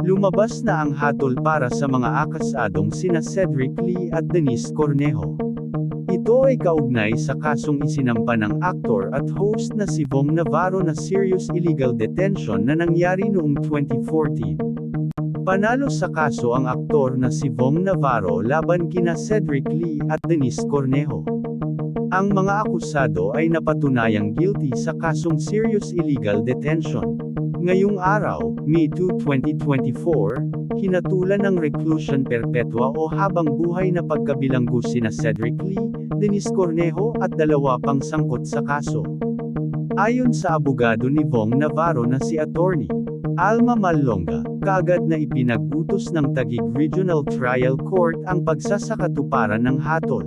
Lumabas na ang hatol para sa mga akasadong sina Cedric Lee at Denise Cornejo. Ito ay kaugnay sa kasong isinampa ng aktor at host na si Vong Navarro na serious illegal detention na nangyari noong 2014. Panalo sa kaso ang aktor na si Vong Navarro laban kina Cedric Lee at Denise Cornejo. Ang mga akusado ay napatunayang guilty sa kasong serious illegal detention. Ngayong araw, May 2, 2024, hinatulan ng reclusion perpetua o habang buhay na pagkabilanggo sina Cedric Lee, Denise Cornejo at dalawa pang sangkot sa kaso. Ayon sa abogado ni Vong Navarro na si Attorney Alma Malonga, kaagad na ipinag-utos ng Taguig Regional Trial Court ang pagsasakatuparan ng hatol.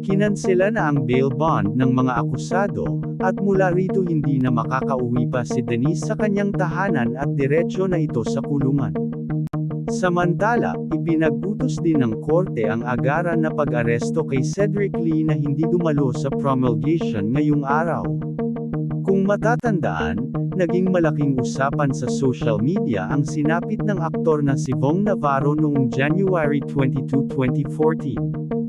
Kinansela na ang bail bond ng mga akusado, at mula rito hindi na makakauwi pa si Denise sa kanyang tahanan at diretsyo na ito sa kulungan. Samantala, ipinag-utos din ng korte ang agaran na pag-aresto kay Cedric Lee na hindi dumalo sa promulgation ngayong araw. Kung matatandaan, naging malaking usapan sa social media ang sinapit ng aktor na si Vong Navarro noong January 22, 2014.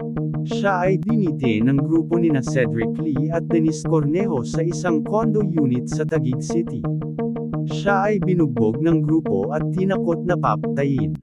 Siya ay dinite ng grupo ni na Cedric Lee at Denise Cornejo sa isang condo unit sa Taguig City. Siya ay binugbog ng grupo at tinakot na papatayin.